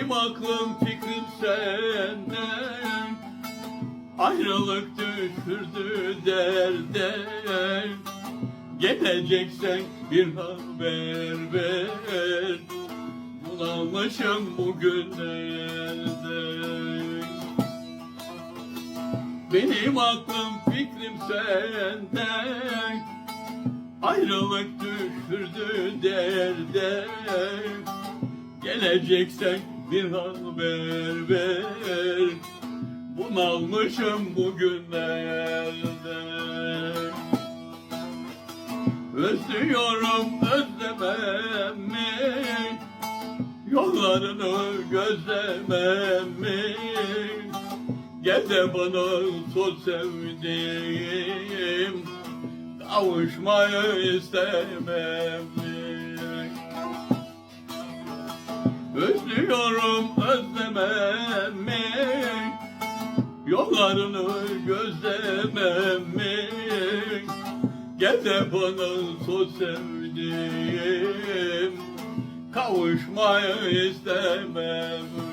Benim aklım fikrim senden. Ayrılık düşürdü derde. Geleceksen bir haber ver. Bunalmışım bugünlerde Benim aklım fikrim senden. Ayrılık düşürdü derde. Geleceksen bir haber ver Bunalmışım bugünlerde Özlüyorum özlemem mi Yollarını gözlemem mi Gel de bana sor sevdiğim Kavuşmayı istemem Özlüyorum özlemem mi Yollarını gözlemem mi Gel de bana sor sevdiğim Kavuşmayı istemem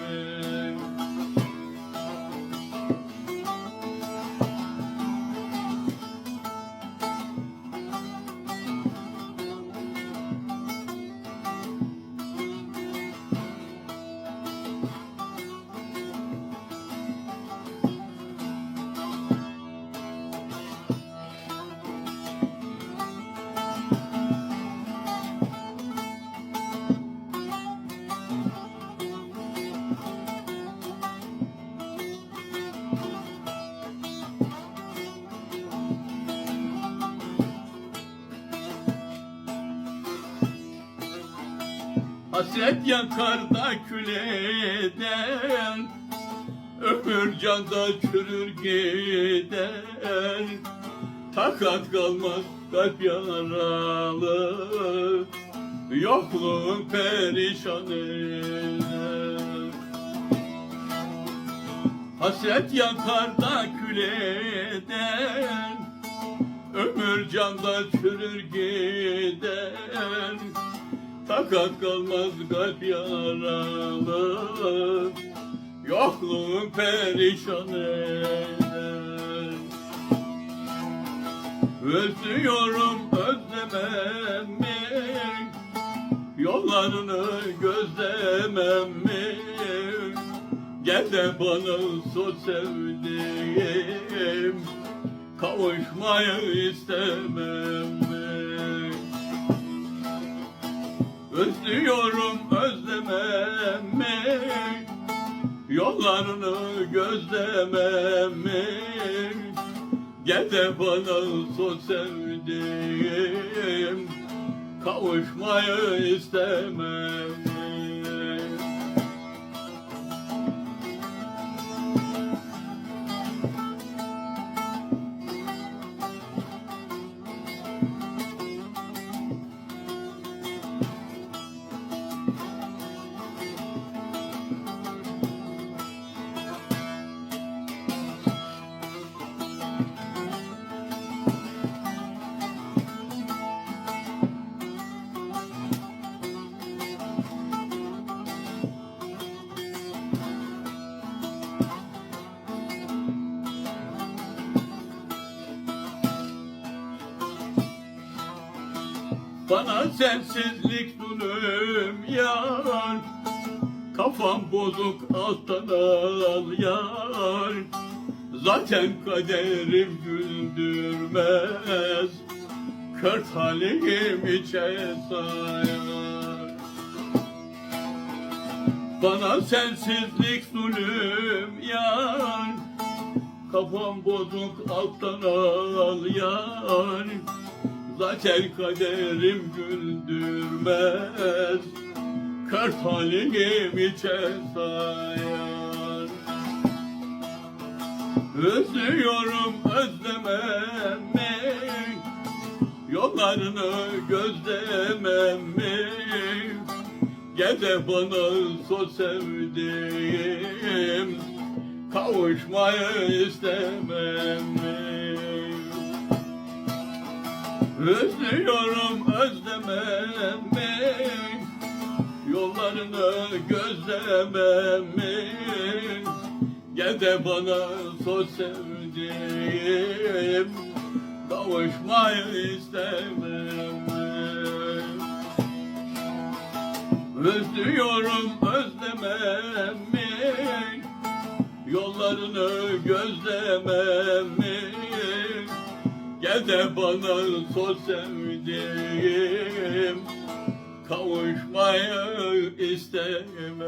Hasret yakar da kül eder Ömür canda çürür gider. Takat kalmaz kalp yaralı Yokluğun perişan eder Hasret yakar da kül eder Ömür canda çürür gider Takat kalmaz kalp yaralı. Yokluğun perişan eder Özlüyorum özlemem Yollarını gözlemem mi? Gel de bana sor sevdiğim. Kavuşmayı istemem Özlüyorum özlemem mi Yollarını gözlemem mi Gel de bana sor sevdiğim Kavuşmayı istemem Bana sensizlik zulüm yar. Kafam bozuk alttan al yar. Zaten kaderim güldürmez Kört halim içe sayar. Bana sensizlik zulüm yar. Kafam bozuk alttan al yar Zaten kaderim güldürmez. Kart halim içe sayar. Özlüyorum özlemem mi Yollarını gözlemem mi Gel de bana sor sevdiğim. Kavuşmayı istemem mi Özlüyorum özlemem mi Yollar Yollarını gözlemem mi? Gel de bana sor sevdiğim Kavuşmayı istemem Özlüyorum özlemem mi? Yollarını gözlemem mi? Gel de bana sor sevdiğim Kavuşmayı istemem